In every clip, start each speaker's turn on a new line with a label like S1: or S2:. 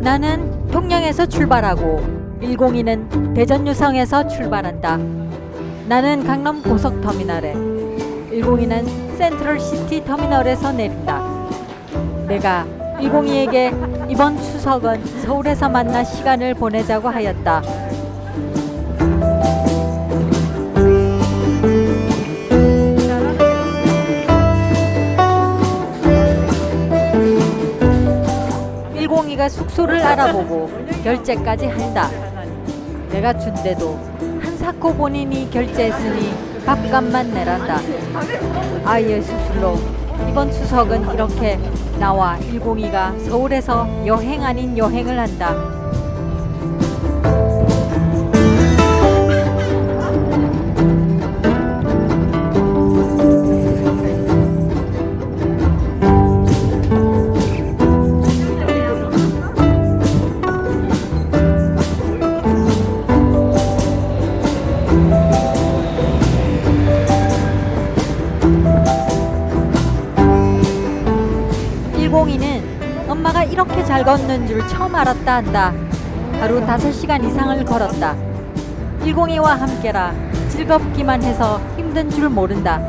S1: 나는 평양에서 출발하고 102는 대전 유성에서 출발한다. 나는 강남 고속터미널에 102는 센트럴 시티 터미널에서 내린다. 내가 102에게 이번 추석은 서울에서 만나 시간을 보내자고 하였다. 일공이가 숙소를 알아보고 결제까지 한다. 내가 준대도 한 사코 본인이 결제했으니 밥값만 내란다. 아이의 수술로 이번 추석은 이렇게 나와 일공이가 서울에서 여행 아닌 여행을 한다. 엄마가 이렇게 잘 걷는 줄 처음 알았다 한다. 하루 다섯 시간 이상을 걸었다. 일공이와 함께라 즐겁기만 해서 힘든 줄 모른다.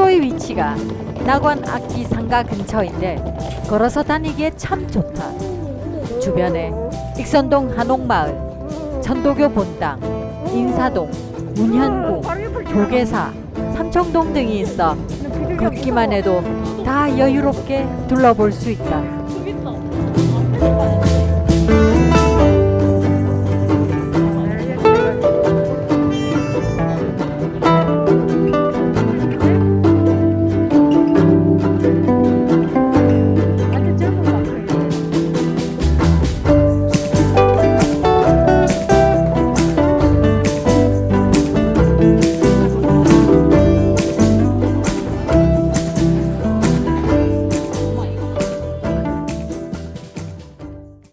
S1: 숙소의 위치가 낙원 악기 상가 근처인데 걸어서 다니기에 참 좋다. 주변에 익선동 한옥마을, 천도교 본당, 인사동, 문현구, 조계사, 삼청동 등이 있어 걷기만 해도 다 여유롭게 둘러볼 수 있다.